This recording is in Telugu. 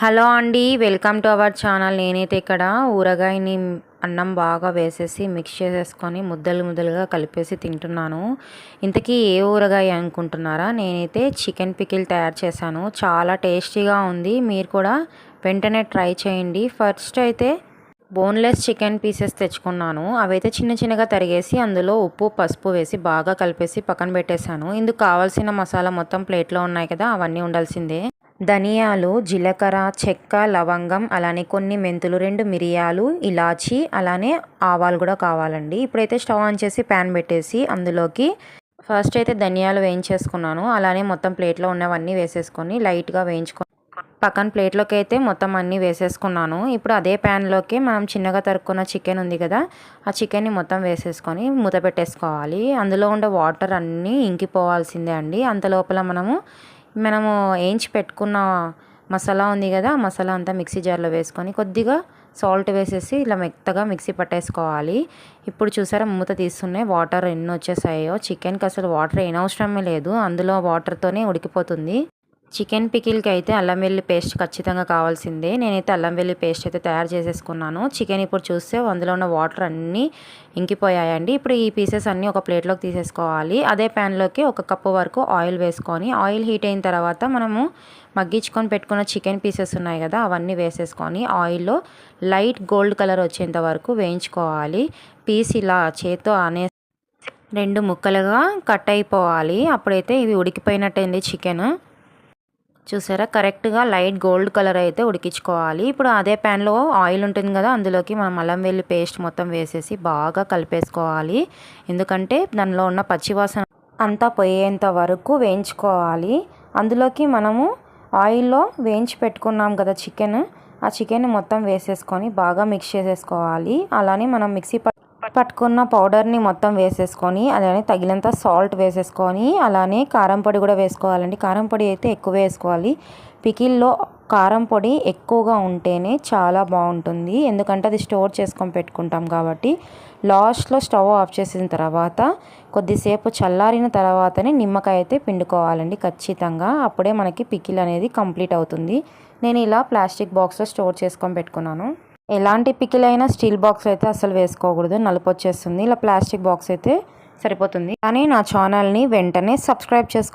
హలో అండి వెల్కమ్ టు అవర్ ఛానల్. నేనైతే ఇక్కడ ఊరగాయని అన్నం బాగా వేసేసి మిక్స్ చేసేసుకొని ముద్దలు ముద్దలుగా కలిపేసి తింటున్నాను. ఇంతకీ ఏ ఊరగాయ అనుకుంటున్నారా? నేనైతే చికెన్ పికిల్ తయారు చేశాను. చాలా టేస్టీగా ఉంది. మీరు కూడా వెంటనే ట్రై చేయండి. ఫస్ట్ అయితే బోన్లెస్ చికెన్ పీసెస్ తెచ్చుకున్నాను. అవైతే చిన్న చిన్నగా తరిగేసి అందులో ఉప్పు పసుపు వేసి బాగా కలిపేసి పక్కన పెట్టేశాను. ఇందుకు కావాల్సిన మసాలా మొత్తం ప్లేట్లో ఉన్నాయి కదా అవన్నీ ఉండాల్సిందే. ధనియాలు జీలకర్ర చెక్క లవంగం అలానే కొన్ని మెంతులు రెండు మిరియాలు ఇలాచి అలానే ఆవాలు కూడా కావాలండి. ఇప్పుడైతే స్టవ్ ఆన్ చేసి ప్యాన్ పెట్టేసి అందులోకి ఫస్ట్ అయితే ధనియాలు వేయించేసుకున్నాను. అలానే మొత్తం ప్లేట్లో ఉన్నవన్నీ వేసేసుకొని లైట్గా వేయించుకొని పక్కన ప్లేట్లోకి అయితే మొత్తం అన్నీ వేసేసుకున్నాను. ఇప్పుడు అదే ప్యాన్లోకి మనం చిన్నగా తరుక్కున్న చికెన్ ఉంది కదా ఆ చికెన్ని మొత్తం వేసేసుకొని మూత పెట్టేసుకోవాలి. అందులో ఉండే వాటర్ అన్నీ ఇంకిపోవాల్సిందే అండి. అంత లోపల మనము మనము వేయించి పెట్టుకున్న మసాలా ఉంది కదా మసాలా అంతా మిక్సీ జార్లో వేసుకొని కొద్దిగా సాల్ట్ వేసేసి ఇలా మెత్తగా మిక్సీ పట్టేసుకోవాలి. ఇప్పుడు చూసారా మూత తీస్తున్నాయి వాటర్ ఎన్ని వచ్చేసాయో. చికెన్కి అసలు వాటర్ ఏనవసరమే లేదు అందులో వాటర్తోనే ఉడికిపోతుంది. చికెన్ పికిల్కి అయితే అల్లం వెల్లి పేస్ట్ ఖచ్చితంగా కావాల్సిందే. నేనైతే అల్లం వెల్లి పేస్ట్ అయితే తయారు చేసేసుకున్నాను. చికెన్ ఇప్పుడు చూస్తే అందులో ఉన్న వాటర్ అన్నీ ఇంకిపోయాయండి. ఇప్పుడు ఈ పీసెస్ అన్నీ ఒక ప్లేట్లోకి తీసేసుకోవాలి. అదే ప్యాన్లోకి ఒక కప్పు వరకు ఆయిల్ వేసుకొని ఆయిల్ హీట్ అయిన తర్వాత మనము మగ్గించుకొని పెట్టుకున్న చికెన్ పీసెస్ ఉన్నాయి కదా అవన్నీ వేసేసుకొని ఆయిల్లో లైట్ గోల్డ్ కలర్ వచ్చేంత వరకు వేయించుకోవాలి. పీస్ ఇలా చేత్తో అనే రెండు ముక్కలుగా కట్ అయిపోవాలి. అప్పుడైతే ఇవి ఉడికిపోయినట్టయింది చికెన్. చూసారా? కరెక్ట్గా లైట్ గోల్డ్ కలర్ అయితే ఉడికించుకోవాలి. ఇప్పుడు అదే ప్యాన్లో ఆయిల్ ఉంటుంది కదా అందులోకి మనం అల్లం వెల్లి పేస్ట్ మొత్తం వేసేసి బాగా కలిపేసుకోవాలి. ఎందుకంటే దానిలో ఉన్న పచ్చివాసన అంతా పోయేంత వరకు వేయించుకోవాలి. అందులోకి మనము ఆయిల్లో వేయించి పెట్టుకున్నాం కదా చికెన్. ఆ చికెన్ మొత్తం వేసేసుకొని బాగా మిక్స్ చేసేసుకోవాలి. అలానే మనం మిక్సీ పట్టుకున్న పౌడర్ని మొత్తం వేసేసుకొని అలానే తగినంత సాల్ట్ వేసేసుకొని అలానే కారం పొడి కూడా వేసుకోవాలండి. కారం పొడి అయితే ఎక్కువ వేసుకోవాలి. పికిల్లో కారం పొడి ఎక్కువగా ఉంటేనే చాలా బాగుంటుంది. ఎందుకంటే అది స్టోర్ చేసుకొని పెట్టుకుంటాం కాబట్టి. లాస్ట్లో స్టవ్ ఆఫ్ చేసిన తర్వాత కొద్దిసేపు చల్లారిన తర్వాతనే నిమ్మకాయ అయితే పిండుకోవాలండి ఖచ్చితంగా. అప్పుడే మనకి పికిల్ అనేది కంప్లీట్ అవుతుంది. నేను ఇలా ప్లాస్టిక్ బాక్స్లో స్టోర్ చేసుకొని పెట్టుకున్నాను. ఎలాంటి పికిలైనా అయినా స్టీల్ బాక్స్ అయితే అసలు వేసుకోకూడదు. నలుపు వచ్చేస్తుంది. ఇలా ప్లాస్టిక్ బాక్స్ అయితే సరిపోతుంది. కానీ నా ఛానల్ని వెంటనే సబ్స్క్రైబ్ చేసుకోండి.